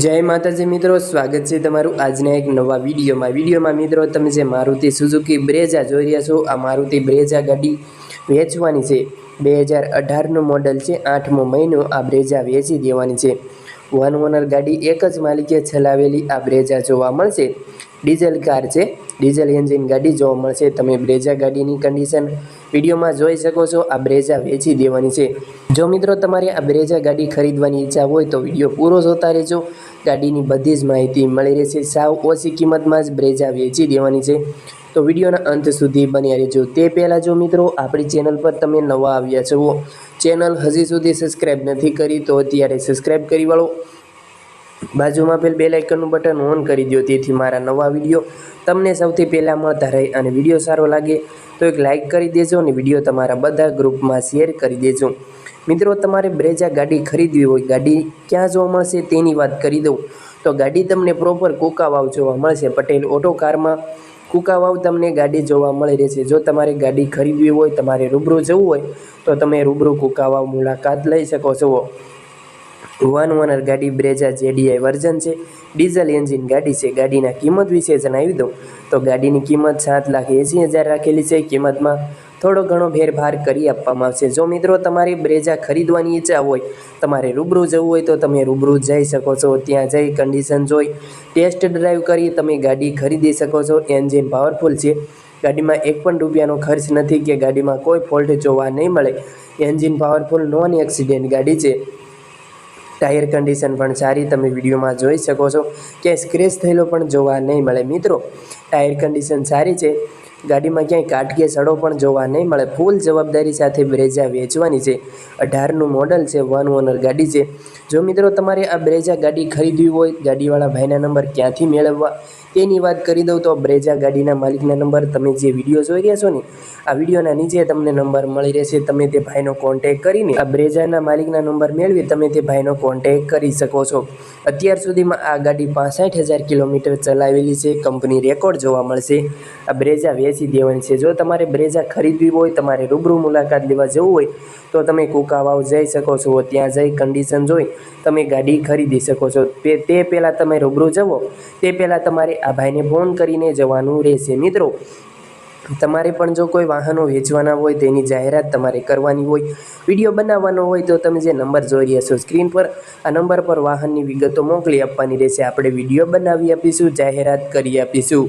જય માતાજી મિત્રો, સ્વાગત છે તમારું આજના એક નવા વિડીયોમાં. વિડીયોમાં મિત્રો, તમે જે મારુતિ સુઝુકી બ્રેઝા જોઈ રહ્યા છો, આ મારુતિ બ્રેઝા ગાડી વેચવાની છે. બે હજાર અઢારનું મોડલ છે, આઠમો મહિનો આ બ્રેઝા વેચી દેવાની છે. વન ઓનર ગાડી એક જ માલિકે ચલાવેલી આ બ્રેઝા જોવા મળશે. ડીઝલ કાર છે. ડીઝલ એન્જિન ગાડી જોવા મળશે. તમે બ્રેઝા ગાડીની કન્ડિશન વિડીયોમાં જોઈ શકો છો. આ બ્રેઝા વેચી દેવાની છે. જો મિત્રો તમારે આ બ્રેઝા ગાડી ખરીદવાની ઈચ્છા હોય તો વીડિયો પૂરો જોતા રહેજો. ગાડીની બધી જ માહિતી મળી રહેશે. સાવ ઓછી કિંમતમાં જ બ્રેઝા વેચી દેવાની છે. તો વિડીયોના અંત સુધી બન્યા રહેજો. તે પહેલાં જો મિત્રો આપણી ચેનલ પર તમે નવા આવ્યા છો, ચેનલ હજી સુધી સબસ્ક્રાઈબ નથી કરી તો અત્યારે સબસ્ક્રાઈબ કરી વાળો. બાજુમાં પેલ બેલ આઇકનનું બટન ઓન કરી દો તેથી મારા નવા વીડિયો તમને સૌથી પહેલાં મળતા રહે અને વીડિયો સારો લાગે તો એક લાઇક કરી દેજો અને વીડિયો તમારા બધા ગ્રુપમાં શેર કરી દેજો. મિત્રો, તમારે બ્રેજા ગાડી ખરીદવી હોય, ગાડી ક્યાં જોવા મળશે તેની વાત કરી દઉં. તો ગાડી તમને પ્રોપર કુકાવાવ જોવા મળશે. પટેલ ઓટો કારમાં કુકાવાવ તમને ગાડી જોવા મળી રહેશે. જો તમારે ગાડી ખરીદવી હોય, તમારે રૂબરૂ જવું હોય, તો તમે રૂબરૂ કુકાવાવ મુલાકાત લઈ શકો છો. વન ઓનર ગાડી બ્રેઝા જેડીઆઈ વર્ઝન છે. ડીઝલ એન્જિન ગાડી છે. ગાડીના કિંમત વિશે જણાવી દઉં. તો ગાડીની કિંમત સાત લાખ એંસી હજાર રાખેલી છે. કિંમતમાં થોડો ઘણો ફેરફાર કરી આપવામાં આવશે. જો મિત્રો તમારે બ્રેઝા ખરીદવાની ઈચ્છા હોય, તમારે રૂબરૂ જવું હોય, તો તમે રૂબરૂ જઈ શકો છો. ત્યાં જઈ કન્ડિશન જોઈ ટેસ્ટ ડ્રાઈવ કરી તમે ગાડી ખરીદી શકો છો. એન્જિન પાવરફુલ છે. ગાડીમાં એક પણ રૂપિયાનો ખર્ચ નથી કે ગાડીમાં કોઈ ફોલ્ટ જોવા નહીં મળે. એન્જિન પાવરફુલ નોન એક્સિડન્ટ ગાડી છે. ટાયર કન્ડિશન પણ સારી તમે વિડીયોમાં જોઈ શકો છો. કે સ્ક્રેચ થયેલો પણ જોવા નહીં મળે મિત્રો. ટાયર કન્ડિશન સારી છે. ગાડીમાં ક્યાંય કાટ કે સડો પણ જોવા નહીં મળે. ફૂલ જવાબદારી સાથે બ્રેઝા વેચવાની છે. અઢારનું મોડલ છે, વન ઓનર ગાડી છે. જો મિત્રો તમારે આ બ્રેઝા ગાડી ખરીદવી હોય, ગાડીવાળા ભાઈના નંબર ક્યાંથી મેળવવા તેની વાત કરી દઉં તો બ્રેઝા ગાડીના માલિકના નંબર તમે જે વીડિયો જોઈ રહ્યા છો ને, આ વિડીયોના નીચે તમને નંબર મળી રહેશે. તમે તે ભાઈનો કોન્ટેક કરીને આ બ્રેઝાના માલિકના નંબર મેળવી તમે તે ભાઈનો કોન્ટેક કરી શકો છો. અત્યાર સુધીમાં આ ગાડી પાસઠ હજાર કિલોમીટર ચલાવેલી છે. કંપની રેકોર્ડ જોવા મળશે. આ બ્રેઝા વેચી દેવાની છે. જો તમારે બ્રેઝા ખરીદવી હોય, તમારે રૂબરૂ મુલાકાત લેવા જવું હોય, તો તમે કુકાવાવ જઈ શકો છો. ત્યાં જઈ કન્ડિશન જોઈ તમે ગાડી ખરીદી શકો છો. તે પહેલાં તમે રૂબરૂ જવો. તે પહેલાં તમારે આ ભાઈને ફોન કરીને જવાનું રહેશે. મિત્રો, તમારે પણ જો કોઈ વાહનો વેચવાના હોય, તેની જાહેરાત તમારે કરવાની હોય, વીડિયો બનાવવાનો હોય, તો તમે જે નંબર જોઈ રહ્યા છો, સ્ક્રીન પર, આ નંબર પર વાહનની વિગતો મોકલી આપવાની રહેશે. આપણે વીડિયો બનાવી આપીશું, જાહેરાત કરી આપીશું.